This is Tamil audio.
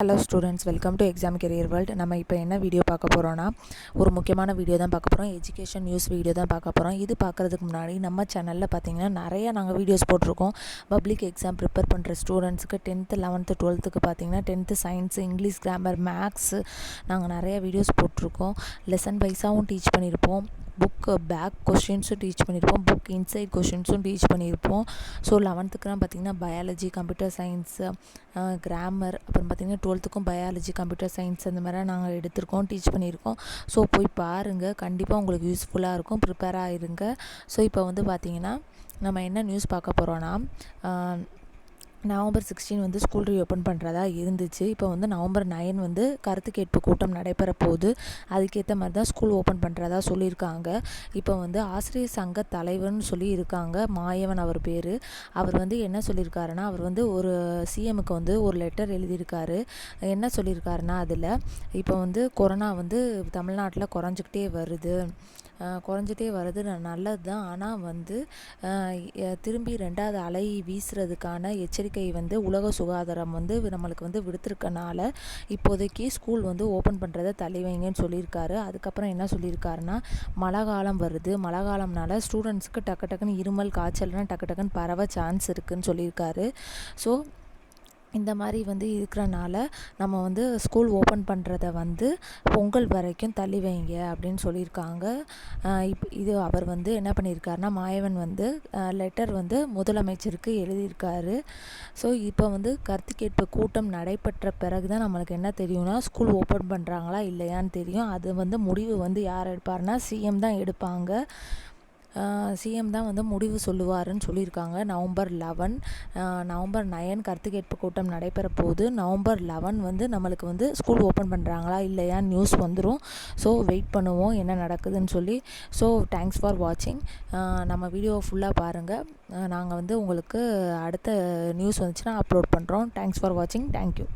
Hello students welcome to exam career world நம்ம இப்போ என்ன வீடியோ பார்க்க போகிறோன்னா ஒரு முக்கியமான வீடியோ தான் பார்க்க போகிறோம் எஜுகேஷன் நியூஸ் வீடியோ தான் பார்க்க போகிறோம் இது பார்க்குறதுக்கு முன்னாடி நம்ம சேனலில் பார்த்தீங்கன்னா நிறைய நாங்கள் வீடியோஸ் போட்டிருக்கோம். பப்ளிக் எக்ஸாம் ப்ரிப்பேர் பண்ணுற ஸ்டூடெண்ட்ஸுக்கு டென்த்து லெவன்த்து டுவெல்த்துக்கு பார்த்தீங்கன்னா tenth science English grammar maths நாங்கள் நிறைய வீடியோஸ் போட்டிருக்கோம். லெசன் வைஸாகவும் டீச் பண்ணியிருப்போம் புக்கு பேக் கொஷின்ஸும் டீச் பண்ணியிருப்போம் புக் இன்சைட் கொஷின்ஸும் டீச் பண்ணியிருப்போம் ஸோ லெவன்த்துக்குலாம் பார்த்திங்கன்னா பயாலஜி கம்ப்யூட்டர் சயின்ஸு கிராமர் அப்புறம் பார்த்திங்கன்னா டுவெல்த்துக்கும் பயாலஜி கம்ப்யூட்டர் சயின்ஸ் அந்த மாதிரிலாம் நாங்கள் எடுத்திருக்கோம் டீச் பண்ணியிருக்கோம் ஸோ போய் பாருங்கள் கண்டிப்பாக உங்களுக்கு யூஸ்ஃபுல்லாக இருக்கும். ப்ரிப்பேர் ஆகிருங்க ஸோ இப்போ வந்து பார்த்திங்கன்னா நம்ம என்ன நியூஸ் பார்க்க போகிறோன்னா நவம்பர் சிக்ஸ்டீன் வந்து ஸ்கூல் ரீஓப்பன் பண்ணுறதா இருந்துச்சு. இப்போ வந்து நவம்பர் நைன் வந்து கருத்து கேட்பு கூட்டம் நடைபெற போகுது. அதுக்கேற்ற மாதிரி தான் ஸ்கூல் ஓப்பன் பண்ணுறதா சொல்லியிருக்காங்க. இப்போ வந்து ஆசிரியர் சங்க தலைவர்னு சொல்லி இருக்காங்க. மாயவன் அவர் பேர். அவர் வந்து என்ன சொல்லியிருக்காருன்னா அவர் வந்து ஒரு சிஎம்முக்கு வந்து ஒரு லெட்டர் எழுதியிருக்காரு. என்ன சொல்லியிருக்காருன்னா அதில் இப்போ வந்து கொரோனா வந்து தமிழ்நாட்டில் குறைஞ்சிக்கிட்டே வருது. குறைஞ்சிட்டே வருது. நல்லது தான் ஆனால் வந்து திரும்பி ரெண்டாவது அலை வீசுறதுக்கான எச்சரிக்கை வந்து உலக சுகாதாரம் வந்து நம்மளுக்கு வந்து விடுத்திருக்கனால இப்போதைக்கு ஸ்கூல் வந்து ஓப்பன் பண்ணுறத தள்ளி வைங்கன்னு சொல்லியிருக்காரு. அதுக்கப்புறம் என்ன சொல்லியிருக்காருன்னா மழை காலம் வருது. மழை காலம்னால ஸ்டூடெண்ட்ஸுக்கு டக்கு டக்குன்னு இருமல் காய்ச்சல்னால் டக்கு டக்குன்னு பரவ சான்ஸ் இருக்குதுன்னு சொல்லியிருக்காரு. ஸோ இந்த மாதிரி வந்து இருக்கிறனால நம்ம வந்து ஸ்கூல் ஓப்பன் பண்ணுறத வந்து பொங்கல் வரைக்கும் தள்ளி வைங்க அப்படின்னு சொல்லியிருக்காங்க. இப் இது அவர் வந்து என்ன பண்ணியிருக்காருனா மாயவன் வந்து லெட்டர் வந்து முதலமைச்சருக்கு எழுதியிருக்காரு. ஸோ இப்போ வந்து கருத்து கேட்பு கூட்டம் நடைபெற்ற பிறகு தான் நம்மளுக்கு என்ன தெரியும்னா ஸ்கூல் ஓப்பன் பண்ணுறாங்களா இல்லையான்னு தெரியும். அது வந்து முடிவு வந்து யார் எடுப்பார்னா சிஎம் தான் எடுப்பாங்க. சிஎம் தான் வந்து முடிவு சொல்லுவாருன்னு சொல்லியிருக்காங்க. நவம்பர் லெவன் நவம்பர் நயன் கருத்து கேட்பு கூட்டம் நடைபெற போது நவம்பர் லெவன் வந்து நம்மளுக்கு வந்து ஸ்கூல் ஓப்பன் பண்ணுறாங்களா இல்லையா நியூஸ் வந்துடும் ஸோ வெயிட் பண்ணுவோம் என்ன நடக்குதுன்னு சொல்லி. ஸோ தேங்க்ஸ் ஃபார் வாட்சிங் நம்ம வீடியோ ஃபுல்லாக பாருங்கள் நாங்கள் வந்து உங்களுக்கு அடுத்த நியூஸ் வந்துச்சுன்னா அப்லோட் பண்ணுறோம் தேங்க்ஸ் ஃபார் வாட்சிங் தேங்க்யூ